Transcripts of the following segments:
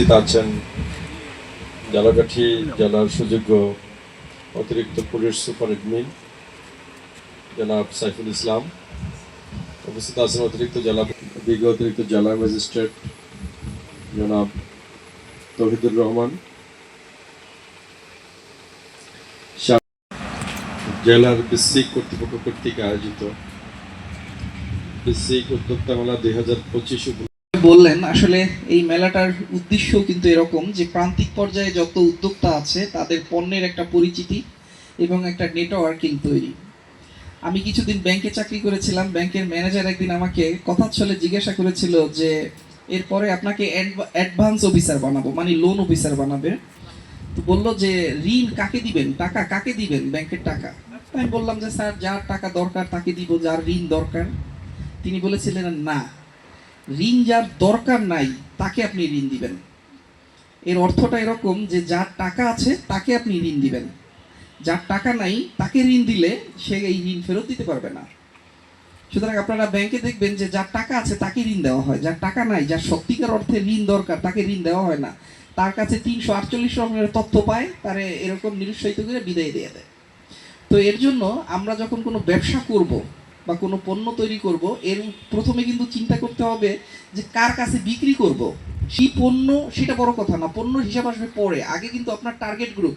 উপস্থিত আছেন জালাকাঠি জেলার সুযোগ্য অতিরিক্ত পুলিশ সুপার এডমিন জনাব সাইফুল ইসলাম। উপস্থিত আছেন অতিরিক্ত জেলা, বিজ্ঞ অতিরিক্ত জেলা ম্যাজিস্ট্রেট জনাব তহিদুর রহমান। জেলার বিসিক কর্তৃপক্ষ কর্তৃক আয়োজিত বিসিক উদ্যোক্তা মেলা দুই হাজার পঁচিশ বললেন, আসলে এই মেলাটার উদ্দেশ্য কিন্তু এরকম যে প্রান্তিক পর্যায়ে যত উদ্যোক্তা আছে, তাদের পণ্যের একটা পরিচিতি এবং একটা নেটওয়ার্কিং তৈরি। আমি কিছুদিন ব্যাংকে চাকরি করেছিলাম, ব্যাংকের ম্যানেজার একদিন আমাকে কথা ছলে জিজ্ঞাসা করেছিল যে, এরপরে আপনাকে অ্যাডভান্স অফিসার বানাবো মানে লোন অফিসার বানাবে। তো বলল যে, ঋণ কাকে দিবেন? টাকা কাকে দিবেন ব্যাংকের টাকা? আমি বললাম যে, স্যার, যার টাকা দরকার তাকে দিব, যার ঋণ দরকার। তিনি বলেছিলেন, না। ঋণ যার দরকার নাই, তাকে আপনি ঋণ দিবেন। এর অর্থটা এরকম যে যার টাকা আছে, তাকে আপনি ঋণ দিবেন। যার টাকা নাই, তাকে ঋণ দিলে সে এই ঋণ ফেরত দিতে পারবে না। সুতরাং আপনারা ব্যাংকে দেখবেন যে যার টাকা আছে, তাকে ঋণ দেওয়া হয়। যার টাকা নাই, যার সত্যিকার অর্থে ঋণ দরকার, তাকে ঋণ দেওয়া হয় না। তার কাছে তিনশো আটচল্লিশ রকমের তথ্য পায়, তারে এরকম নিরুৎসাহিত করে বিদায় দিয়ে দেয়। তো এর জন্য আমরা যখন কোনো ব্যবসা করব বা কোনো পণ্য তৈরি করব, এর প্রথমে কিন্তু চিন্তা করতে হবে যে কার কাছে বিক্রি করব। সেই পণ্য, সেটা বড় কথা না পণ্য হিসাব আসবে পরে। আগে কিন্তু আপনার টার্গেট গ্রুপ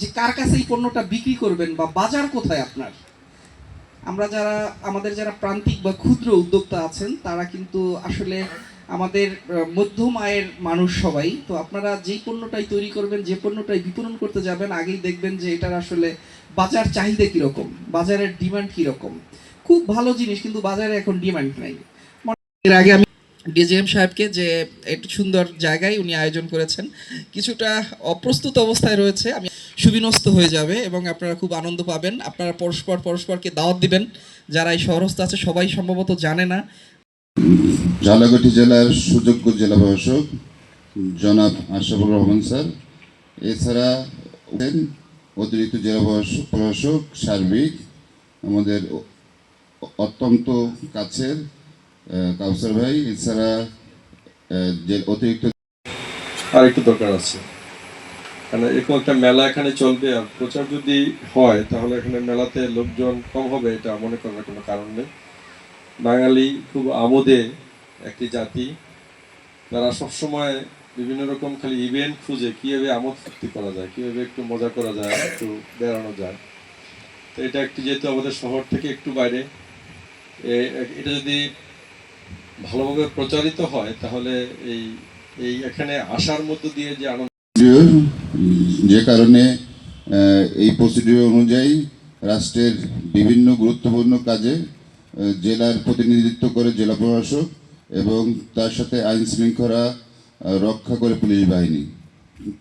যে কার কাছে এই পণ্যটা বিক্রি করবেন বা বাজার কোথায় আপনার। আমরা যারা, আমাদের যারা প্রান্তিক বা ক্ষুদ্র উদ্যোক্তা আছেন, তারা কিন্তু আসলে আমাদের মধ্যম আয়ের মানুষ সবাই। তো আপনারা যেই পণ্যটাই তৈরি করবেন, যে পণ্যটাই বিপণন করতে যাবেন, আগেই দেখবেন যে এটার আসলে বাজার চাহিদা কীরকম, বাজারের ডিমান্ড কীরকম। খুব ভালো জিনিস কিন্তু বাজারে এখন ডিমান্ড নাই। এর আগে আমি ডিজিএম সাহেবকে যে একটু সুন্দর জায়গায় উনি আয়োজন করেছেন কিছুটা অপ্রস্তুত অবস্থায় রয়েছে। আমি সুবিনস্ত হয়ে যাবে এবং আপনারা খুব আনন্দ পাবেন। আপনারা পরস্পর পরস্পরকে দাওয়াত দিবেন। যারা এই শহরস্থ আছে সবাই সম্ভবত জানে না। ঝালকাঠি জেলার সুযোগ্য জেলা প্রশাসক জনাব আশরাফুর রহমান স্যার। এছাড়া অতিরিক্ত জেলা প্রশাসক প্রশাসক সার্বিক আমাদের অত্যন্ত কাছের কাউসার ভাই, এছাড়া যে অতিরিক্ত আর একটু দরকার আছে। এরকম একটা মেলা এখানে চলবে, আর প্রচার যদি হয়, তাহলে এখানে মেলাতে লোকজন কম হবে, এটা মনে করার কোনো কারণ নেই। বাঙালি খুব আমোদে একটি জাতি। তারা সবসময় বিভিন্ন রকম খালি ইভেন্ট খুঁজে, কীভাবে আমোদ ফুর্তি করা যায়, কীভাবে একটু মজা করা যায়, একটু বেড়ানো যায়। তো এটা একটি যেহেতু আমাদের শহর থেকে একটু বাইরে এটা যদি ভালোভাবে প্রচারিত হয়, তাহলে এই এই এখানে আসার মধ্য দিয়ে যে আনন্দ যে কারণে এই প্রসিডিওর অনুযায়ী রাষ্ট্রের বিভিন্ন গুরুত্বপূর্ণ কাজে জেলার প্রতিনিধিত্ব করে জেলা প্রশাসক এবং তার সাথে আইন শৃঙ্খলা রক্ষা করে পুলিশ বাহিনী।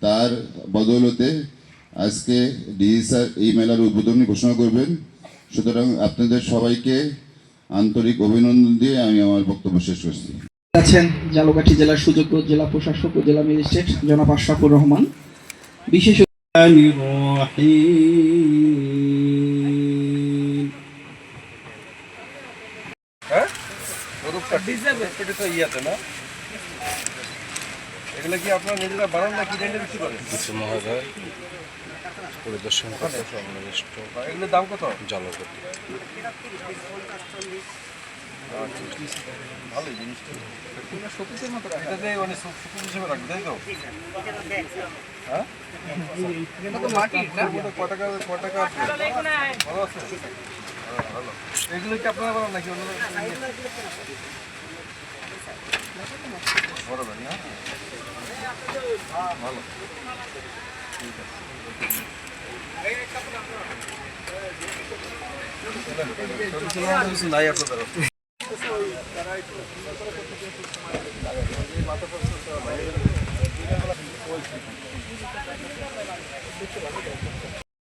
তার বদৌলতে আজকে ডিজি স্যার এই মেলার উদ্বোধনী ঘোষণা করবেন। সুতরাং আপনাদের সবাইকে আন্তরিক অভিনন্দন দিয়ে আমি আমার বক্তব্য শেষ করছি। আছেন জালকাঠি জেলার সুযোগ্য জেলা প্রশাসক ও জেলা ম্যাজিস্ট্রেট জনাব আশরাফুর রহমান। বিশেষ এগুলো কি আপনারা নিজেরা বানান না কি রেন্টে বিক্রি করেন? কিছু মহোদয় পরিদর্শন করতে এগুলোর দাম কত? জলগতি ভালোই জিনিসটা এটাতে মানে শুকুর হিসেবে রাখবে তাই তো? হ্যাঁ? ক টাকা ক টাকা ভালো আছে। হ্যাঁ, ভালো। এগুলো কি আপনারা বানান নাকি অন্য ভালো নাই আপনাদের এটা কি ওটা তারপরে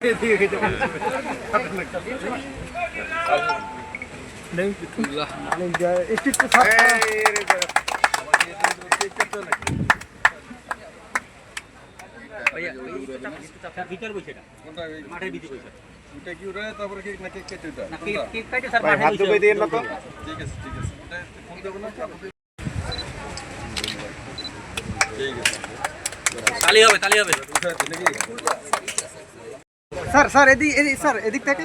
কেক না কেক কেটে ওটা কোনটা? ঠিক আছে ঠিক আছে ওটা ফোন দেবো না ঠিক আছে স্যার স্যার এদিক এদিক স্যার এদিক থেকে।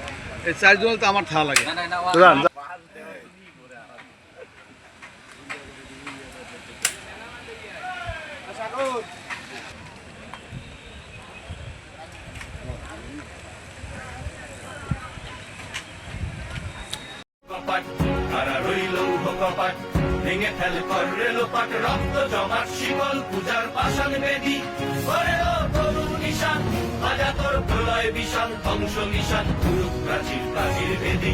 এই চারজন তো আমার ঠা লাগে। ভেঙে ফেলে কর রেলোপাট রক্ত জমাট শিকল পূজার ধ্বংস নিশান প্রাচীর প্রাচীর বেদি